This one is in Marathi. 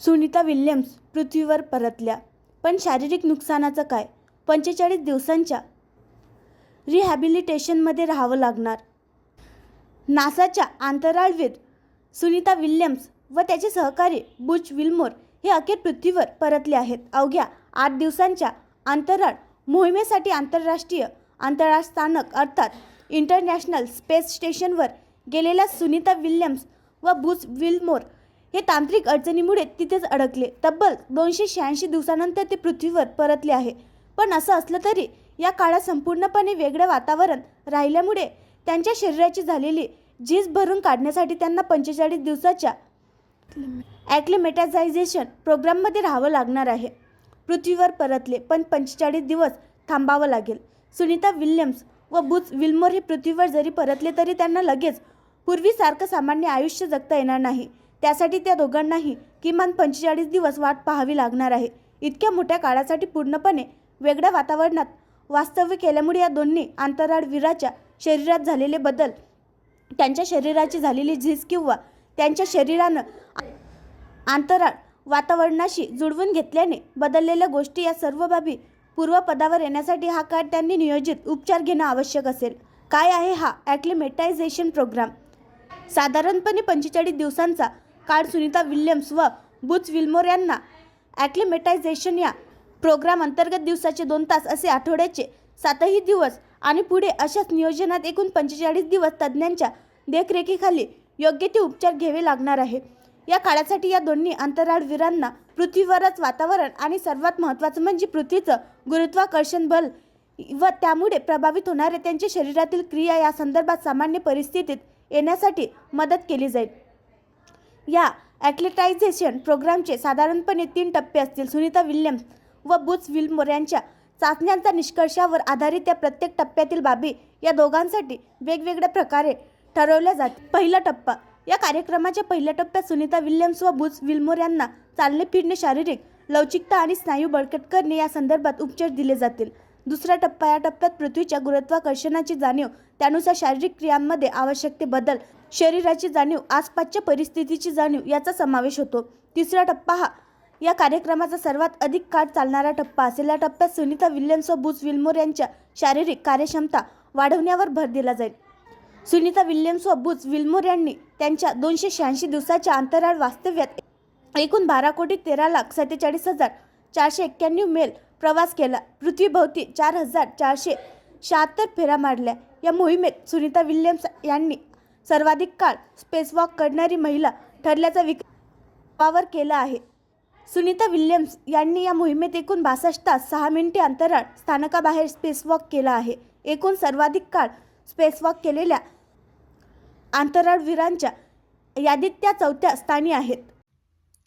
सुनीता विल्यम्स पृथ्वीवर परतल्या. पण शारीरिक नुकसानाचं काय? पंचेचाळीस दिवसांच्या रिहॅबिलिटेशनमध्ये राहावं लागणार. नासाच्या आंतराळवीर सुनीता विल्यम्स व त्याचे सहकारी बुच विल्मोर हे अखेर पृथ्वीवर परतले आहेत. अवघ्या आठ दिवसांच्या अंतराळ मोहिमेसाठी आंतरराष्ट्रीय अंतराळ स्थानक अर्थात इंटरनॅशनल स्पेस स्टेशनवर गेलेल्या सुनीता विल्यम्स व बुच विल्मोर हे तांत्रिक अडचणीमुळे तिथेच अडकले. तब्बल दोनशे शहाऐंशी दिवसानंतर ते पृथ्वीवर परतले आहे. पण असं असलं तरी या काळात संपूर्णपणे वेगळं वातावरण राहिल्यामुळे त्यांच्या शरीराची झालेली झीज भरून काढण्यासाठी त्यांना पंचेचाळीस दिवसाच्या ॲक्लिमेटाझायझेशन प्रोग्राममध्ये राहावं लागणार आहे. पृथ्वीवर परतले पण पंचेचाळीस दिवस थांबावं लागेल. सुनीता विल्यम्स व बुच विल्मोर हे पृथ्वीवर जरी परतले तरी त्यांना लगेच पूर्वीसारखं सामान्य आयुष्य जगता येणार नाही. त्यासाठी त्या दोघांनाही किमान पंचेचाळीस दिवस वाट पाहावी लागणार आहे. इतक्या मोठ्या काळासाठी पूर्णपणे वेगळ्या वातावरणात वास्तव्य केल्यामुळे या दोन्ही आंतराळवीराच्या शरीरात झालेले बदल त्यांच्या शरीराची झालेली झीज किंवा त्यांच्या शरीरानं अंतराळ वातावरणाशी जुळवून घेतल्याने बदललेल्या गोष्टी या सर्व बाबी पूर्वपदावर येण्यासाठी हा काळ त्यांनी नियोजित उपचार घेणं आवश्यक असेल. काय आहे हा ॲक्लिमेटायझेशन प्रोग्राम? साधारणपणे पंचेचाळीस दिवसांचा काळ सुनीता विल्यम्स व बुच विल्मोर यांना ॲक्लिमेटायझेशन या प्रोग्राम अंतर्गत दिवसाचे दोन तास असे आठवड्याचे सातही दिवस आणि पुढे अशाच नियोजनात एकूण पंचेचाळीस दिवस तज्ज्ञांच्या देखरेखीखाली योग्य ते उपचार घ्यावे लागणार आहे. या काळासाठी या दोन्ही अंतराळवीरांना पृथ्वीवरच वातावरण आणि सर्वात महत्त्वाचं म्हणजे पृथ्वीचं गुरुत्वाकर्षण बल व त्यामुळे प्रभावित होणाऱ्या त्यांच्या शरीरातील क्रिया या संदर्भात सामान्य परिस्थितीत येण्यासाठी मदत केली जाईल. या ॲथलेटायझेशन प्रोग्रामचे साधारणपणे तीन टप्पे असतील. सुनीता विल्यम्स व बुच विल्मोर यांच्या चाचण्यांच्या निष्कर्षावर आधारित त्या प्रत्येक टप्प्यातील बाबी या दोघांसाठी वेगवेगळ्या प्रकारे ठरवल्या जात पहिला टप्पा. या कार्यक्रमाच्या पहिल्या टप्प्यात सुनीता विल्यम्स व बुच विल्मोर यांना चालणे फिरणे शारीरिक लवचिकता आणि स्नायू बळकट करणे या संदर्भात उपचार दिले जातील. दुसरा टप्पा या टप्प्यात पृथ्वीच्या गुरुत्वाकर्षणाची जाणीव त्यानुसार शारीरिक क्रियांमध्ये आवश्यक ते बदल शरीराची जाणीव आसपासच्या परिस्थितीची जाणीव याचा समावेश होतो. तिसरा टप्पा हा या कार्यक्रमाचा सर्वात अधिक काळ चालणारा टप्पा असेल. या टप्प्यात सुनीता विल्यम्स व बुज विल्मोर यांच्या शारीरिक कार्यक्षमता वाढवण्यावर भर दिला जाईल. सुनीता विल्यम्स व बुज विल्मोर यांनी त्यांच्या दोनशे शहाऐंशी दिवसाच्या अंतराळ वास्तव्यात एकूण बारा कोटी तेरा लाख सत्तेचाळीस हजार चारशे एक्क्याण्णव मेल प्रवास केला. पृथ्वीभोवती चार हजार चारशे शहात्तर फेऱ्या मारल्या. या मोहिमेत सुनीता विल्यम्स यांनी सर्वाधिक काळ स्पेसवॉक करणारी महिला ठरल्याचा विक वावर केला आहे. सुनीता विल्यम्स यांनी या मोहिमेत एकूण बासष्ट तास सहा मिनिटे अंतराळ स्थानकाबाहेर स्पेसवॉक केला आहे. एकूण सर्वाधिक काळ स्पेसवॉक केलेल्या अंतराळवीरांच्या यादीत त्या चौथ्या स्थानी आहेत.